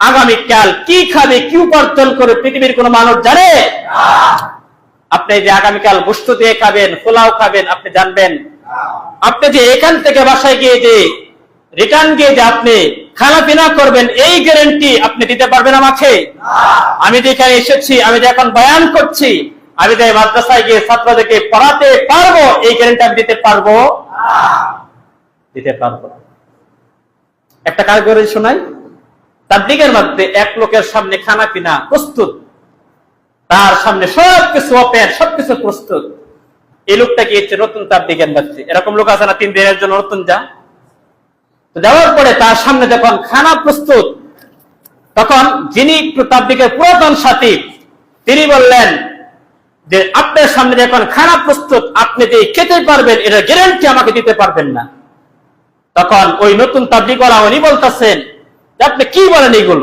আগামীকাল কি খাবে, কি উপার্জন করে পৃথিবীর কোন মানুষ জানে? আপনি যে আগামীকাল গোস্ত দিয়ে খাবেন, পোলাও খাবেন, আপনি জানবেন। আপনি যে এখান থেকে বাসায় গিয়ে যে রিটার্ন গিয়ে যে আপনি খানা পিনা করবেন, এই গ্যারেন্টি আপনি দিতে পারবেন আমাকে? আমি যে এখানে এসেছি, আমি যে এখন বয়ান করছি, আমি যে মাদ্রাসায় গিয়ে ছাত্রদেরকে পড়াতে পারব, এই গ্যারেন্টি আমি দিতে পারব? দিতে পারব একটা কাজ করে শোনাই। দিকের মধ্যে এক লোকের সামনে খানা পিনা প্রস্তুত। তার সামনে সবকিছু ওপেন সবকিছু প্রস্তুত। এই লোকটা গিয়েছে নতুন দিকের মধ্যে। এরকম লোক আছে না, তিন দিনের জন্য নতুন যা। যাওয়ার পরে তার সামনে যখন খানা প্রস্তুত, তখন যিনি দিকে পুরাতন সাথী, তিনি বললেন যে, আপনার সামনে যখন খানা প্রস্তুত, আপনি যে খেতে পারবেন এটা গ্যারেন্টি আমাকে দিতে পারবেন না। তখন ওই নতুন তাবলিগওয়ালা উনি বলতেছেন আপনি কি বলেন এইগুলো?